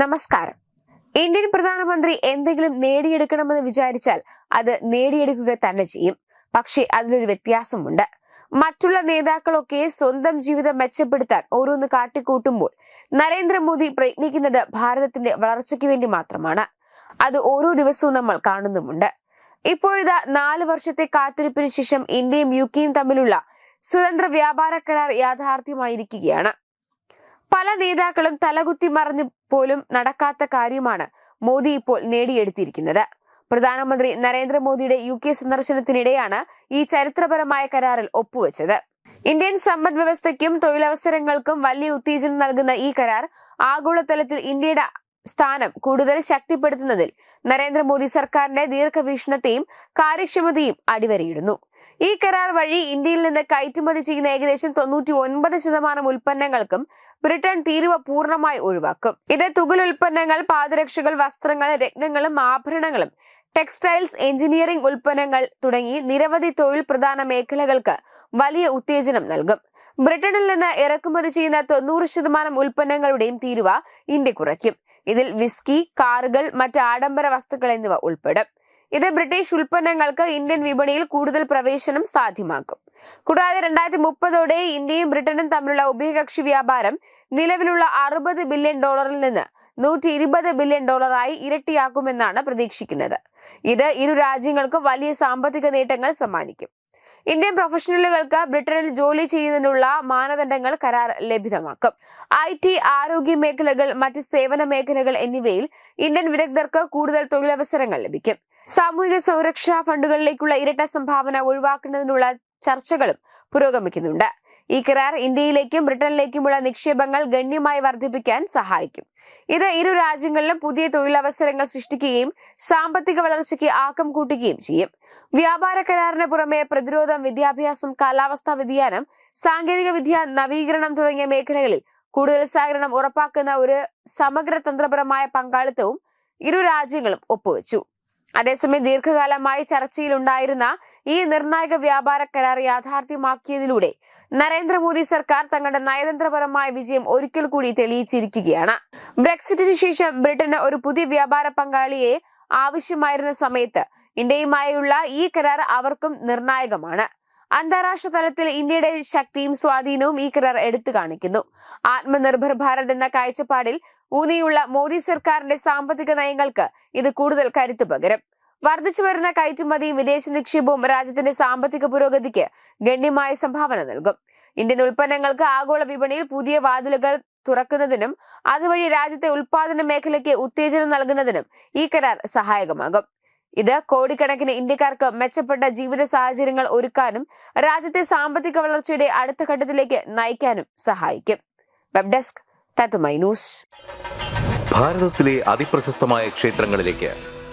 നമസ്കാരം. ഇന്ത്യൻ പ്രധാനമന്ത്രി എന്തെങ്കിലും നേടിയെടുക്കണമെന്ന് വിചാരിച്ചാൽ അത് നേടിയെടുക്കുക തന്നെ ചെയ്യും. പക്ഷേ അതിലൊരു വ്യത്യാസമുണ്ട്. മറ്റുള്ള നേതാക്കളൊക്കെ സ്വന്തം ജീവിതം മെച്ചപ്പെടുത്താൻ ഓരോന്ന് കാട്ടിക്കൂട്ടുമ്പോൾ നരേന്ദ്രമോദി പ്രയത്നിക്കുന്നത് ഭാരതത്തിന്റെ വളർച്ചയ്ക്ക് വേണ്ടി മാത്രമാണ്. അത് ഓരോ ദിവസവും നമ്മൾ കാണുന്നുമുണ്ട്. ഇപ്പോഴിതാ നാല് വർഷത്തെ കാത്തിരിപ്പിന് ശേഷം ഇന്ത്യയും യു കെയും തമ്മിലുള്ള സ്വതന്ത്ര വ്യാപാര കരാർ യാഥാർത്ഥ്യമായിരിക്കുകയാണ്. പല നേതാക്കളും തലകുത്തി മറിഞ്ഞു പോലും നടക്കാത്ത കാര്യമാണ് മോദി ഇപ്പോൾ നേടിയെടുത്തിരിക്കുന്നത്. പ്രധാനമന്ത്രി നരേന്ദ്രമോദിയുടെ യു കെ സന്ദർശനത്തിനിടെയാണ് ഈ ചരിത്രപരമായ കരാറിൽ ഒപ്പുവെച്ചത്. ഇന്ത്യൻ സമ്പദ് വ്യവസ്ഥയ്ക്കും തൊഴിലവസരങ്ങൾക്കും വലിയ ഉത്തേജനം നൽകുന്ന ഈ കരാർ ആഗോളതലത്തിൽ ഇന്ത്യയുടെ സ്ഥാനം കൂടുതൽ ശക്തിപ്പെടുത്തുന്നതിൽ നരേന്ദ്രമോദി സർക്കാരിന്റെ ദീർഘവീക്ഷണത്തെയും കാര്യക്ഷമതയും അടിവരയിടുന്നു. ഈ കരാർ വഴി ഇന്ത്യയിൽ നിന്ന് കയറ്റുമതി ചെയ്യുന്ന ഏകദേശം തൊണ്ണൂറ്റി ഒൻപത് ശതമാനം ഉൽപ്പന്നങ്ങൾക്കും ബ്രിട്ടൻ തീരുവ പൂർണമായി ഒഴിവാക്കും. ഇത് തുകൽ ഉൽപ്പന്നങ്ങൾ പാദരക്ഷകൾ വസ്ത്രങ്ങൾ രത്നങ്ങളും ആഭരണങ്ങളും ടെക്സ്റ്റൈൽസ് എഞ്ചിനീയറിംഗ് ഉൽപ്പന്നങ്ങൾ തുടങ്ങി നിരവധി തൊഴിൽ പ്രധാന മേഖലകൾക്ക് വലിയ ഉത്തേജനം നൽകും. ബ്രിട്ടനിൽ നിന്ന് ഇറക്കുമതി ചെയ്യുന്ന തൊണ്ണൂറ് ശതമാനം ഉൽപ്പന്നങ്ങളുടെയും തീരുവ ഇന്ത്യ കുറയ്ക്കും. ഇതിൽ വിസ്കി കാറുകൾ മറ്റ് ആഡംബര വസ്തുക്കൾ എന്നിവ ഉൾപ്പെടും. ഇത് ബ്രിട്ടീഷ് ഉൽപ്പന്നങ്ങൾക്ക് ഇന്ത്യൻ വിപണിയിൽ കൂടുതൽ പ്രവേശനം സാധ്യമാക്കും. കൂടാതെ രണ്ടായിരത്തി മുപ്പതോടെ ഇന്ത്യയും ബ്രിട്ടനും തമ്മിലുള്ള ഉഭയകക്ഷി വ്യാപാരം നിലവിലുള്ള അറുപത് ബില്യൺ ഡോളറിൽ നിന്ന് നൂറ്റി ഇരുപത് ബില്യൺ ഡോളറായി ഇരട്ടിയാക്കുമെന്നാണ് പ്രതീക്ഷിക്കുന്നത്. ഇത് ഇരു രാജ്യങ്ങൾക്കും വലിയ സാമ്പത്തിക നേട്ടങ്ങൾ സമ്മാനിക്കും. ഇന്ത്യൻ പ്രൊഫഷണലുകൾക്ക് ബ്രിട്ടനിൽ ജോലി ചെയ്യുന്നതിനുള്ള മാനദണ്ഡങ്ങൾ കരാർ ലഭ്യമാക്കും. ഐ ടി ആരോഗ്യ മേഖലകൾ മറ്റ് സേവന മേഖലകൾ എന്നിവയിൽ ഇന്ത്യൻ വിദഗ്ധർക്ക് കൂടുതൽ തൊഴിലവസരങ്ങൾ ലഭിക്കും. സാമൂഹിക സുരക്ഷാ ഫണ്ടുകളിലേക്കുള്ള ഇരട്ട സംഭാവന ഒഴിവാക്കുന്നതിനുള്ള ചർച്ചകളും പുരോഗമിക്കുന്നുണ്ട്. ഈ കരാർ ഇന്ത്യയിലേക്കും ബ്രിട്ടനിലേക്കുമുള്ള നിക്ഷേപങ്ങൾ ഗണ്യമായി വർദ്ധിപ്പിക്കാൻ സഹായിക്കും. ഇത് ഇരു രാജ്യങ്ങളിലും പുതിയ തൊഴിലവസരങ്ങൾ സൃഷ്ടിക്കുകയും സാമ്പത്തിക വളർച്ചയ്ക്ക് ആക്കം കൂട്ടുകയും ചെയ്യും. വ്യാപാര കരാറിന് പുറമെ പ്രതിരോധം വിദ്യാഭ്യാസം കാലാവസ്ഥാ വ്യതിയാനം സാങ്കേതിക വിദ്യ നവീകരണം തുടങ്ങിയ മേഖലകളിൽ കൂടുതൽ സഹകരണം ഉറപ്പാക്കുന്ന ഒരു സമഗ്ര തന്ത്രപരമായ പങ്കാളിത്തവും ഇരു രാജ്യങ്ങളും ഒപ്പുവെച്ചു. അതേസമയം ദീർഘകാലമായി ചർച്ചയിലുണ്ടായിരുന്ന ഈ നിർണായക വ്യാപാര കരാർ യാഥാർത്ഥ്യമാക്കിയതിലൂടെ നരേന്ദ്രമോദി സർക്കാർ തങ്ങളുടെ നയതന്ത്രപരമായ വിജയം ഒരിക്കൽ കൂടി തെളിയിച്ചിരിക്കുകയാണ്. ബ്രെക്സിറ്റിന് ശേഷം ബ്രിട്ടന് ഒരു പുതിയ വ്യാപാര പങ്കാളിയെ ആവശ്യമായിരുന്ന സമയത്ത് ഇന്ത്യയുമായുള്ള ഈ കരാർ അവർക്കും നിർണായകമാണ്. അന്താരാഷ്ട്ര തലത്തിൽ ഇന്ത്യയുടെ ശക്തിയും സ്വാധീനവും ഈ കരാർ എടുത്തു കാണിക്കുന്നു. ആത്മനിർഭർ ഭാരത് എന്ന കാഴ്ചപ്പാടിൽ ഊന്നിയുള്ള മോദി സർക്കാരിന്റെ സാമ്പത്തിക നയങ്ങൾക്ക് ഇത് കൂടുതൽ കരുത്തു പകരും. വർദ്ധിച്ചു വരുന്ന കയറ്റുമതിയും വിദേശ നിക്ഷേപവും രാജ്യത്തിന്റെ സാമ്പത്തിക പുരോഗതിക്ക് ഗണ്യമായ സംഭാവന നൽകും. ഇന്ത്യൻ ഉൽപ്പന്നങ്ങൾക്ക് ആഗോള വിപണിയിൽ പുതിയ വാതിലുകൾ തുറക്കുന്നതിനും അതുവഴി രാജ്യത്തെ ഉൽപാദന മേഖലയ്ക്ക് ഉത്തേജനം നൽകുന്നതിനും ഈ കരാർ സഹായകമാകും. ഇത് കോടിക്കണക്കിന് ഇന്ത്യക്കാർക്ക് മെച്ചപ്പെട്ട ജീവിത സാഹചര്യങ്ങൾ ഒരുക്കാനും രാജ്യത്തെ സാമ്പത്തിക വളർച്ചയുടെ അടുത്ത ഘട്ടത്തിലേക്ക് നയിക്കാനും സഹായിക്കും. Web desk news. ഭാരതത്തിലെ അതിപ്രശസ്തമായ ക്ഷേത്രങ്ങളിലേക്ക്